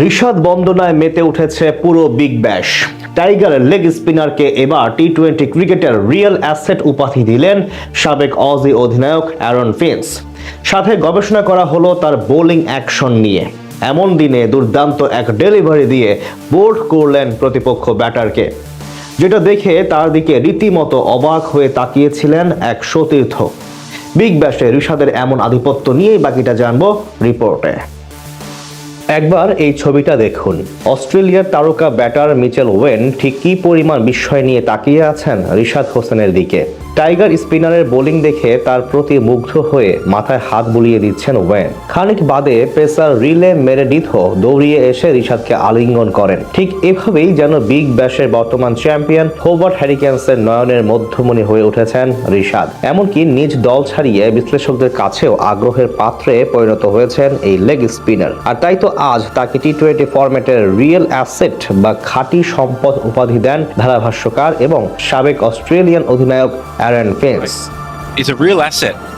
ঋষাদ বন্দনায় মেতে উঠেছে পুরো বিগ ব্যাশ। টাইগার লেগ স্পিনারকে এবার টি টোয়েন্টি ক্রিকেটের রিয়েল অ্যাসেট উপাধি দিলেন সাবেক অজি অধিনায়ক অ্যারন ফিন্স। সাথে গবেষণা করা হলো তার বোলিং অ্যাকশন নিয়ে। এমন দিনে দুর্দান্ত এক ডেলিভারি দিয়ে বোল্ড করলেন প্রতিপক্ষ ব্যাটারকে। যেটা দেখে তার দিকে রীতিমতো অবাক হয়ে তাকিয়েছিলেন এক সতীর্থ। বিগ ব্যাশে ঋষাদের এমন আধিপত্য নিয়েই বাকিটা জানব রিপোর্টে। একবার এই ছবিটা দেখুন। অস্ট্রেলিয়ার তারকা ব্যাটার মিচেল ওয়েন ঠিক কী পরিমাণ বিস্ময় নিয়ে তাকিয়ে আছেন রিশাদ হোসেনের দিকে? টাইগার স্পিনারের বোলিং দেখে তার প্রতি মুগ্ধ হয়ে মাথায় হাত বুলিয়ে দিচ্ছেন ওয়েন। খানিক বাদে পেসার রিলে মেরেডিথও দৌড়িয়ে এসে রিশাদকে আলিঙ্গন করেন। ঠিক এভাবেই যেন বিগ ব্যাশের বর্তমান চ্যাম্পিয়ন হোবার্ট হ্যারিকেন্সের নয়নের মধ্যমণি হয়ে উঠেছেন রিশাদ। এমনকি নিজ দল ছাড়িয়ে বিশ্লেষকদের কাছেও আগ্রহের পাত্রে পরিণত হয়েছেন এই লেগ স্পিনার। আর তাই তো আজ তাকে টি টোয়েন্টি ফরম্যাটের রিয়েল অ্যাসেট বা খাঁটি সম্পদ উপাধি দেন ধারাভাষ্যকার এবং সাবেক অস্ট্রেলিয়ান অধিনায়ক Aaron Fields. He's a real asset.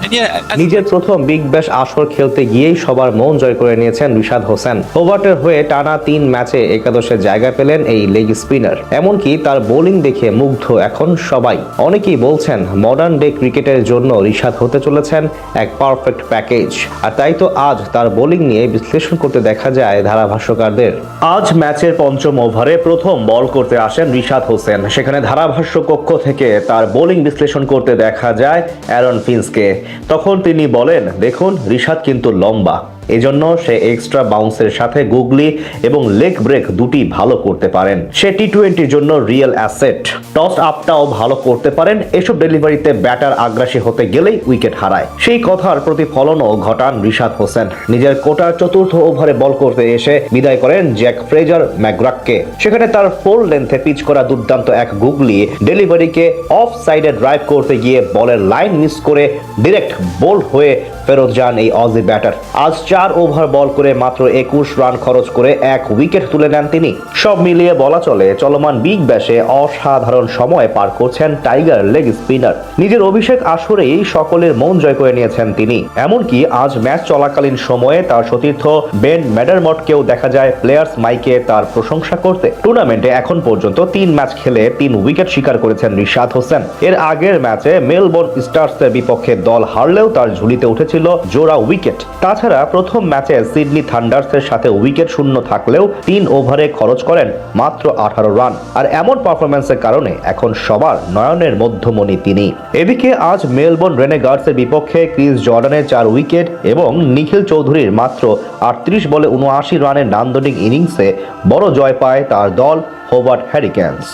নিজের প্রথম বিগ ব্যাশ আসর খেলতে গিয়েই সবার মন জয় করে নিয়েছেন রিশাদ হোসেন। হোবার্টের হয়ে টানা তিন ম্যাচে একাদশে জায়গা পেলেন এই লেগ স্পিনার। এমনকি তার বোলিং দেখে মুগ্ধ এখন সবাই। অনেকেই বলছেন মডার্ন ডে ক্রিকেটের জন্য রিশাদ হতে চলেছেন এক পারফেক্ট প্যাকেজ আর তাই তো আজ তার বোলিং নিয়ে বিশ্লেষণ করতে দেখা যায় ধারাভাষ্যকারদের। আজ ম্যাচের পঞ্চম ওভারে প্রথম বল করতে আসেন রিশাদ হোসেন। সেখানে ধারাভাষ্য কক্ষ থেকে তার বোলিং বিশ্লেষণ করতে দেখা যায় অ্যারন ফিন্সকে। তখন তিনি বলেন দেখুন রিশাদ কিন্তু লম্বা। এজন্য সে এক্সট্রা বাউন্সের সাথে গুগলি এবং লেগ ব্রেক দুটি ভালো করতে পারেন। সে টি টোয়েন্টির জন্য রিয়েল অ্যাসেট টস আপটাও ভালো করতে পারেন। এসব ডেলিভারিতে ব্যাটার আগ্রাসী হতে গেলেই উইকেট হারায়। সেই কথার প্রতিফলনও ঘটান রিশাদ হোসেন। নিজের কোটার চতুর্থ ওভারে বল করতে এসে বিদায় করেন জ্যাক ফ্রেজার ম্যাকগ্রাককে। সেখানে তার ফোর লেন্থে পিচ করা দুর্দান্ত এক গুগলি ডেলিভারিকে অফ সাইডে ড্রাইভ করতে গিয়ে বলের লাইন মিস করে ডিরেক্ট বোল্ড হয়ে ফেরত যান এই অজি ব্যাটার আজ চার ওভার বল করে মাত্র একুশ রান খরচ করে এক উইকেট তুলে নেন তিনি। সব মিলিয়ে বলা চলে, চলমান বিগ ব্যাশে অসাধারণ সময় পার করছেন টাইগার লেগ স্পিনার নিজের অভিষেক আসরেই সকলের মন জয় করে নিয়েছেন তিনি। এমনকি আজ ম্যাচ চলাকালীন সময়ে তার সতীর্থ বেন ম্যাডারমটকেও দেখা যায় প্লেয়ার্স মাইকে তার প্রশংসা করতে। টুর্নামেন্টে এখন পর্যন্ত তিন ম্যাচ খেলে তিন উইকেট শিকার করেছেন রিশাদ হোসেন। এর আগের ম্যাচে মেলবোর্ন স্টার্সের বিপক্ষে দল হারলেও তার ঝুলিতে উঠেছিল জোড়া উইকেট। তাছাড়া প্রথম ম্যাচে সিডনি থান্ডার্সের সাথে উইকেট শূন্য থাকলেও তিন ওভারে খরচ করেন মাত্র আঠারো রান। আর এমন পারফরমেন্সের কারণে এখন সবার নয়নের মধ্যমণি তিনি। এদিকে আজ মেলবোর্ন রেনেগার্ডসের বিপক্ষে ক্রিস জর্ডানের চার উইকেট এবং নিখিল চৌধুরীর মাত্র আটত্রিশ বলে উনআশি রানের নান্দনিক ইনিংসে বড় জয় পায় তার দল হোবার্ট হ্যারিকেন্স।